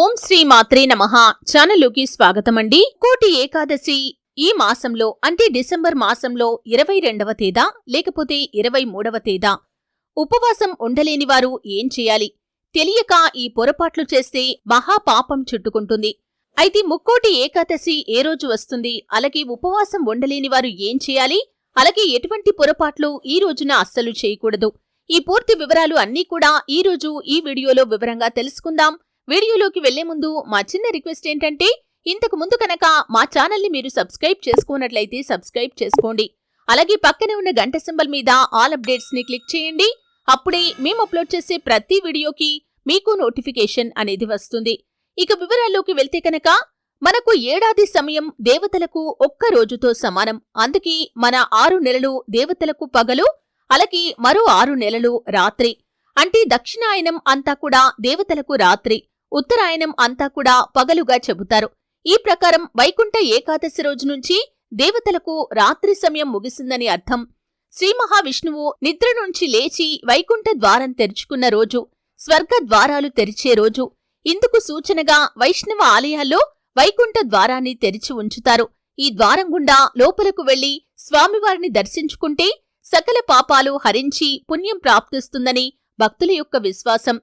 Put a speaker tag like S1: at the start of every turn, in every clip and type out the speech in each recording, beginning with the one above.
S1: ఓం శ్రీ మాత్రే నమః. ఛానల్లోకి స్వాగతమండి. కోటి ఏకాదశి ఈ మాసంలో అంటే డిసెంబర్ మాసంలో ఇరవై రెండవ తేదా లేకపోతే ఇరవై మూడవ తేదా. ఉపవాసం ఉండలేని వారు ఏం చేయాలి? తెలియక ఈ పొరపాట్లు చేస్తే మహాపాపం చుట్టుకుంటుంది. అయితే ముక్కోటి ఏకాదశి ఏ రోజు వస్తుంది? అలాగే ఉపవాసం ఉండలేని వారు ఏం చేయాలి? అలాగే ఎటువంటి పొరపాట్లు ఈ రోజున అస్సలు చేయకూడదు. ఈ పూర్తి వివరాలు అన్నీ కూడా ఈ రోజు ఈ వీడియోలో వివరంగా తెలుసుకుందాం. వీడియోలోకి వెళ్ళే ముందు మా చిన్న రిక్వెస్ట్ ఏంటంటే ఇంతకు ముందు కనుక మా ఛానల్ని మీరు సబ్స్క్రైబ్ చేసుకున్నట్లయితే సబ్స్క్రైబ్ చేసుకోండి. అలాగే పక్కనే ఉన్న గంట సింబల్ మీద ఆల్ అప్డేట్స్ని క్లిక్ చేయండి. అప్పుడే మేము అప్లోడ్ చేసే ప్రతి వీడియోకి మీకు నోటిఫికేషన్ అనేది వస్తుంది. ఇక వివరాల్లోకి వెళ్తే కనుక మనకు ఏడాది సమయం దేవతలకు ఒక్క రోజుతో సమానం. అందుకే మన ఆరు నెలలు దేవతలకు పగలు అలాగే మరో ఆరు నెలలు రాత్రి. అంటే దక్షిణాయనం అంతా కూడా దేవతలకు రాత్రి. ఉత్తరాయణం అంతా కూడా పగలుగా చెబుతారు. ఈ ప్రకారం వైకుంఠ ఏకాదశి రోజు నుంచి దేవతలకు రాత్రి సమయం ముగిసిందని అర్థం. శ్రీ మహావిష్ణువు నిద్ర నుంచి లేచి వైకుంఠ ద్వారం తెరుచుకున్న రోజు స్వర్గ ద్వారాలు తెరిచే రోజు. ఇందుకు సూచనగా వైష్ణవ ఆలయాల్లో వైకుంఠ ద్వారాన్ని తెరిచి ఉంచుతారు. ఈ ద్వారం గుండా లోపలకు వెళ్ళి స్వామివారిని దర్శించుకుంటే సకల పాపాలు హరించి పుణ్యం ప్రాప్తిస్తుందని భక్తుల యొక్క విశ్వాసం.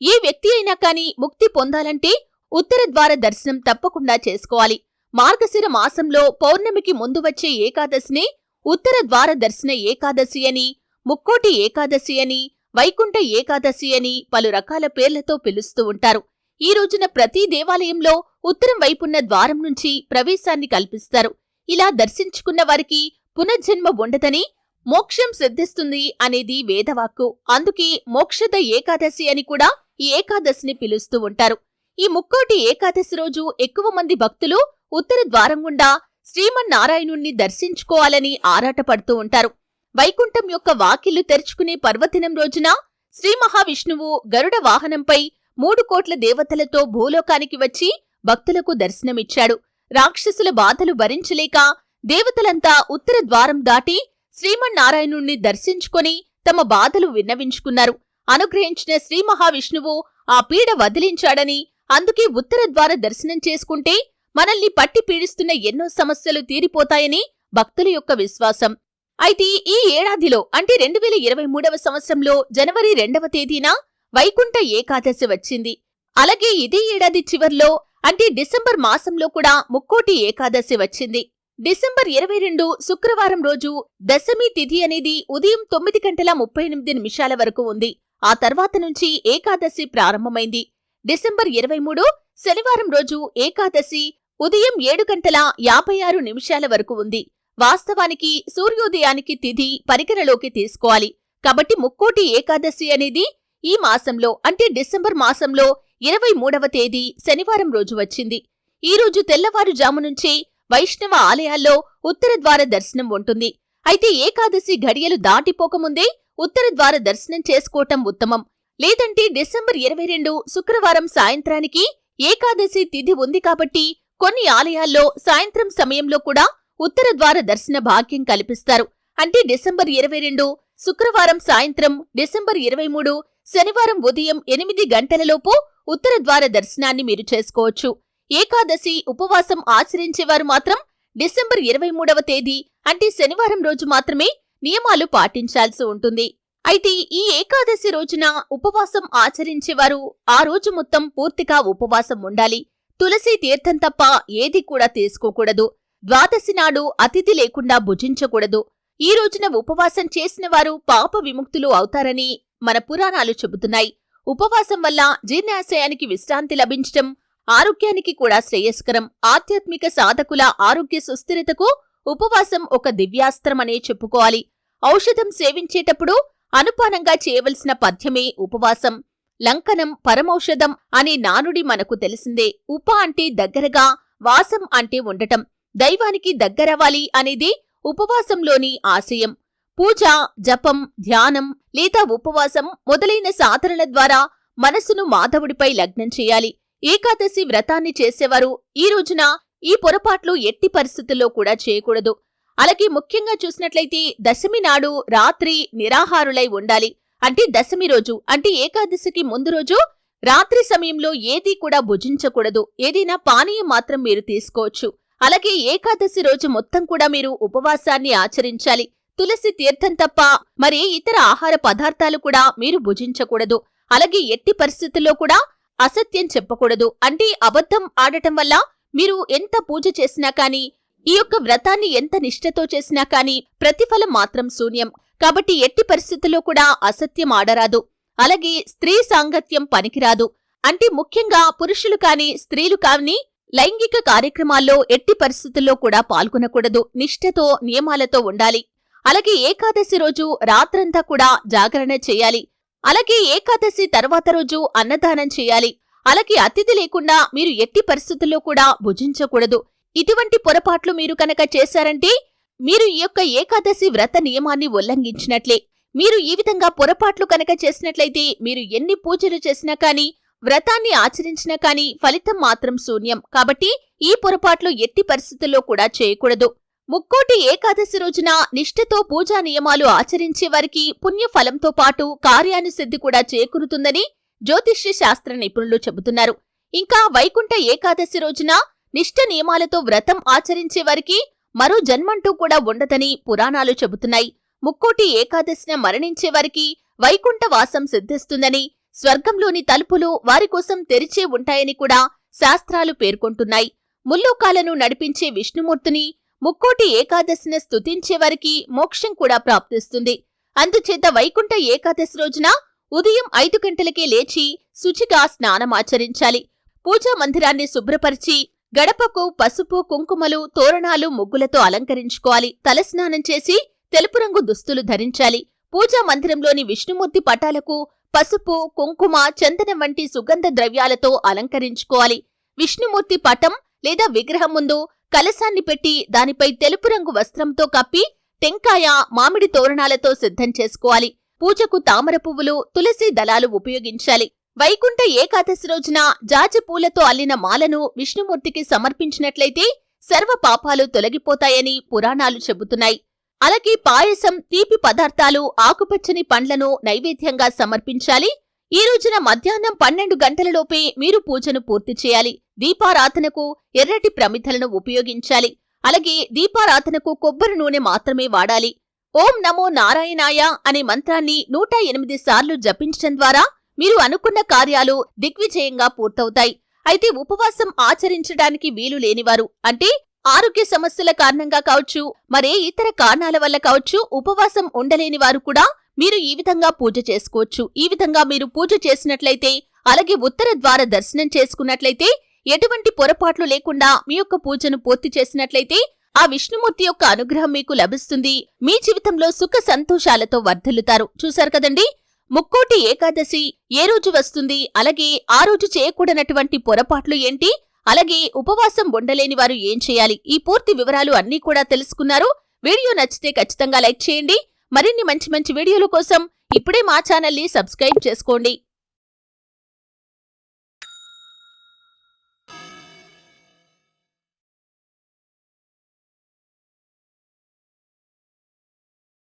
S1: ఏ వ్యక్తి అయినా కాని ముక్తి పొందాలంటే ఉత్తర ద్వార దర్శనం తప్పకుండా చేసుకోవాలి. మార్గశిర మాసంలో పౌర్ణమికి ముందు వచ్చే ఏకాదశిని ఉత్తర ద్వార దర్శన ఏకాదశి అని ముక్కోటి ఏకాదశి అని వైకుంఠ ఏకాదశి అని పలు రకాల పేర్లతో పిలుస్తూ ఉంటారు. ఈ రోజున ప్రతి దేవాలయంలో ఉత్తరం వైపున్న ద్వారం నుంచి ప్రవేశాన్ని కల్పిస్తారు. ఇలా దర్శించుకున్న వారికి పునర్జన్మ ఉండదని మోక్షం సిద్ధిస్తుంది అనేది వేదవాక్కు. అందుకే మోక్షద ఏకాదశి అని కూడా ఏకాదశిని పిలుస్తూ ఉంటారు. ఈ ముక్కోటి ఏకాదశి రోజు ఎక్కువ మంది భక్తులు ఉత్తర ద్వారం గుండా శ్రీమన్నారాయణుణ్ణి దర్శించుకోవాలని ఆరాటపడుతూ ఉంటారు. వైకుంఠం యొక్క వాకిళ్ళు తెరుచుకునే పర్వదినం రోజున శ్రీ మహావిష్ణువు గరుడ వాహనంపై మూడు కోట్ల దేవతలతో భూలోకానికి వచ్చి భక్తులకు దర్శనమిచ్చాడు. రాక్షసుల బాధలు భరించలేక దేవతలంతా ఉత్తర ద్వారం దాటి శ్రీమన్నారాయణుణ్ణి దర్శించుకొని తమ బాధలు విన్నవించుకున్నారు. అనుగ్రహించిన శ్రీ మహావిష్ణువు ఆ పీడ వదిలించాడని అందుకే ఉత్తర ద్వార దర్శనం చేసుకుంటే మనల్ని పట్టి పీడిస్తున్న ఎన్నో సమస్యలు తీరిపోతాయని భక్తుల యొక్క విశ్వాసం. అయితే ఈ ఏడాదిలో అంటే రెండు వేల ఇరవై మూడవ సంవత్సరంలో జనవరి రెండవ తేదీన వైకుంఠ ఏకాదశి వచ్చింది. అలాగే ఇదే ఏడాది చివర్లో అంటే డిసెంబర్ మాసంలో కూడా ముక్కోటి ఏకాదశి వచ్చింది. డిసెంబర్ ఇరవై రెండు శుక్రవారం రోజు దశమి తిథి అనేది ఉదయం తొమ్మిది గంటల ముప్పై ఎనిమిది నిమిషాల వరకు ఉంది. ఆ తర్వాత నుంచి ఏకాదశి ప్రారంభమైంది. డిసెంబర్ ఇరవై మూడు శనివారం రోజు ఏకాదశి ఉదయం ఏడు గంటల యాభై ఆరు నిమిషాల వరకు ఉంది. వాస్తవానికి సూర్యోదయానికి తిథి పరికరలోకి తీసుకోవాలి. కాబట్టి ముక్కోటి ఏకాదశి అనేది ఈ మాసంలో అంటే డిసెంబర్ మాసంలో ఇరవై మూడవ తేదీ శనివారం రోజు వచ్చింది. ఈ రోజు తెల్లవారుజాము నుంచే వైష్ణవ ఆలయాల్లో ఉత్తర ద్వార దర్శనం ఉంటుంది. అయితే ఏకాదశి ఘడియలు దాటిపోకముందే ఉత్తర ద్వార దర్శనం చేసుకోవటం ఉత్తమం. లేదంటే డిసెంబర్ ఇరవై రెండు శుక్రవారం సాయంత్రానికి ఏకాదశి తిథి ఉంది కాబట్టి కొన్ని ఆలయాల్లో సాయంత్రం సమయంలో కూడా ఉత్తర ద్వార దర్శన భాగ్యం కల్పిస్తారు. అంటే డిసెంబర్ ఇరవై రెండు శుక్రవారం సాయంత్రం డిసెంబర్ ఇరవై మూడు శనివారం ఉదయం ఎనిమిది గంటలలోపు ఉత్తర ద్వార దర్శనాన్ని మీరు చేసుకోవచ్చు. ఏకాదశి ఉపవాసం ఆచరించేవారు మాత్రం డిసెంబర్ ఇరవై మూడవ తేదీ అంటే శనివారం రోజు మాత్రమే నియమాలు పాటించాల్సి ఉంటుంది. అయితే ఈ ఏకాదశి రోజున ఉపవాసం ఆచరించేవారు ఆ రోజు మొత్తం పూర్తిగా ఉపవాసం ఉండాలి. తులసి తీర్థం తప్ప ఏది కూడా తీసుకోకూడదు. ద్వాదశి నాడు అతిథి లేకుండా భుజించకూడదు. ఈ రోజున ఉపవాసం చేసిన వారు పాప విముక్తులు అవుతారని మన పురాణాలు చెబుతున్నాయి. ఉపవాసం వల్ల జీర్ణాశయానికి విశ్రాంతి లభించటం ఆరోగ్యానికి కూడా శ్రేయస్కరం. ఆధ్యాత్మిక సాధకుల ఆరోగ్య సుస్థిరతకు ఉపవాసం ఒక దివ్యాస్త్రమనే చెప్పుకోవాలి. ఔషధం సేవించేటప్పుడు అనుపానంగా చేయవలసిన పథ్యమే ఉపవాసం. లంకనం పరమౌషధం అనే నానుడి మనకు తెలిసిందే. ఉప అంటే దగ్గరగా వాసం అంటే ఉండటం. దైవానికి దగ్గరవాలి అనేది ఉపవాసంలోని ఆశయం. పూజ జపం ధ్యానం లేదా ఉపవాసం మొదలైన సాధనల ద్వారా మనసును మాధవుడిపై లగ్నం చేయాలి. ఏకాదశి వ్రతాన్ని చేసేవారు ఈ రోజున ఈ పొరపాట్లు ఎట్టి పరిస్థితుల్లో కూడా చేయకూడదు. అలాగే ముఖ్యంగా చూసినట్లయితే దశమి నాడు రాత్రి నిరాహారులై ఉండాలి. అంటే దశమి రోజు అంటే ఏకాదశికి ముందు రోజు రాత్రి సమయంలో ఏదీ కూడా భుజించకూడదు. ఏదైనా పానీయం మాత్రం మీరు తీసుకోవచ్చు. అలాగే ఏకాదశి రోజు మొత్తం కూడా మీరు ఉపవాసాన్ని ఆచరించాలి. తులసి తీర్థం తప్ప మరి ఇతర ఆహార పదార్థాలు కూడా మీరు భుజించకూడదు. అలాగే ఎట్టి పరిస్థితుల్లో కూడా అసత్యం చెప్పకూడదు. అంటే అబద్ధం ఆడటం వల్ల మీరు ఎంత పూజ చేసినా కానీ ఈ యొక్క వ్రతాన్ని ఎంత నిష్ఠతో చేసినా కాని ప్రతిఫలం మాత్రం శూన్యం. కాబట్టి ఎట్టి పరిస్థితుల్లో కూడా అసత్యం ఆడరాదు. అలాగే స్త్రీ సాంగత్యం పనికిరాదు. అంటే ముఖ్యంగా పురుషులు కాని స్త్రీలు కాని లైంగిక కార్యక్రమాల్లో ఎట్టి పరిస్థితుల్లో కూడా పాల్గొనకూడదు. నిష్ఠతో నియమాలతో ఉండాలి. అలాగే ఏకాదశి రోజు రాత్రంతా కూడా జాగరణ చేయాలి. అలాగే ఏకాదశి తర్వాత రోజు అన్నదానం చేయాలి. అలాగే అతిథి లేకుండా మీరు ఎట్టి పరిస్థితుల్లో కూడా భుజించకూడదు. ఇటువంటి పొరపాట్లు మీరు కనుక చేశారంటే మీరు ఈ యొక్క ఏకాదశి వ్రత నియమాన్ని ఉల్లంఘించినట్లే. మీరు ఈ విధంగా పొరపాట్లు కనుక చేసినట్లయితే మీరు ఎన్ని పూజలు చేసినా కానీ వ్రతాన్ని ఆచరించినా కానీ ఫలితం మాత్రం శూన్యం. కాబట్టి ఈ పొరపాట్లు ఎట్టి పరిస్థితుల్లో కూడా చేయకూడదు. ముక్కోటి ఏకాదశి రోజున నిష్ఠతో పూజా నియమాలు ఆచరించే వారికి పుణ్యఫలంతో పాటు కార్యానుసిద్ధి కూడా చేకూరుతుందని జ్యోతిష్య శాస్త్ర నిపుణులు చెబుతున్నారు. ఇంకా వైకుంఠ ఏకాదశి రోజున నిష్ఠ నియమాలతో వ్రతం ఆచరించే వారికి మరో జన్మంటూ కూడా ఉండదని పురాణాలు చెబుతున్నాయి. ముక్కోటి ఏకాదశిన మరణించే వారికి వైకుంఠ వాసం సిద్ధిస్తుందని స్వర్గంలోని తలుపులు వారి కోసం తెరిచే ఉంటాయని కూడా శాస్త్రాలు పేర్కొంటున్నాయి. ముల్లోకాలను నడిపించే విష్ణుమూర్తిని ముక్కోటి ఏకాదశిన స్తుతించే వారికి మోక్షం కూడా ప్రాప్తిస్తుంది. అందుచేత వైకుంఠ ఏకాదశి రోజున ఉదయం ఐదు గంటలకే లేచి శుచిగా స్నానమాచరించాలి పూజా మందిరాన్ని శుభ్రపరిచి గడపకు పసుపు కుంకుమలు తోరణాలు ముగ్గులతో అలంకరించుకోవాలి. తలస్నానం చేసి తెలుపు రంగు దుస్తులు ధరించాలి. పూజా మందిరంలోని విష్ణుమూర్తి పటాలకు పసుపు కుంకుమ చందనం వంటి సుగంధ ద్రవ్యాలతో అలంకరించుకోవాలి. విష్ణుమూర్తి పటం లేదా విగ్రహం ముందు కలశాన్ని పెట్టి దానిపై తెలుపు రంగు వస్త్రంతో కప్పి టెంకాయ మామిడి తోరణాలతో సిద్ధం చేసుకోవాలి. పూజకు తామర పువ్వులు తులసి దళాలు ఉపయోగించాలి. వైకుంఠ ఏకాదశి రోజున జాజపూలతో అల్లిన మాలను విష్ణుమూర్తికి సమర్పించినట్లయితే సర్వ పాపాలు తొలగిపోతాయని పురాణాలు చెబుతున్నాయి. అలాగే పాయసం తీపి పదార్థాలు ఆకుపచ్చని పండ్లను నైవేద్యంగా సమర్పించాలి. ఈ రోజున మధ్యాహ్నం పన్నెండు గంటలలోపే మీరు పూజను పూర్తి చేయాలి. దీపారాధనకు ఎర్రటి ప్రమిథలను ఉపయోగించాలి. అలాగే దీపారాధనకు కొబ్బరి నూనె మాత్రమే వాడాలి. ఓం నమో నారాయణాయ అనే మంత్రాన్ని నూట ఎనిమిది సార్లు జపించడం ద్వారా మీరు అనుకున్న కార్యాలు దిగ్విజయంగా పూర్తవుతాయి. అయితే ఉపవాసం ఆచరించడానికి వీలు లేనివారు అంటే ఆరోగ్య సమస్యల కారణంగా కావచ్చు మరే ఇతర కారణాల వల్ల కావచ్చు ఉపవాసం ఉండలేని వారు కూడా మీరు ఈ విధంగా పూజ చేసుకోవచ్చు. ఈ విధంగా మీరు పూజ చేసినట్లయితే అలాగే ఉత్తర ద్వార దర్శనం చేసుకున్నట్లయితే ఎటువంటి పొరపాట్లు లేకుండా మీ యొక్క పూజను పూర్తి చేసినట్లయితే ఆ విష్ణుమూర్తి యొక్క అనుగ్రహం మీకు లభిస్తుంది. మీ జీవితంలో సుఖ సంతోషాలతో వర్ధిల్లుతారు. చూశారు కదండి? ముక్కోటి ఏకాదశి ఏ రోజు వస్తుంది? అలాగే ఆ రోజు చేయకూడనటువంటి పొరపాట్లు ఏంటి? అలాగే ఉపవాసం ఉండలేని వారు ఏం చేయాలి? ఈ పూర్తి వివరాలు అన్నీ కూడా తెలుసుకున్నారు. వీడియో నచ్చితే ఖచ్చితంగా లైక్ చేయండి. మరిన్ని మంచి మంచి వీడియోల కోసం ఇప్పుడే మా ఛానల్ని సబ్స్క్రైబ్ చేసుకోండి.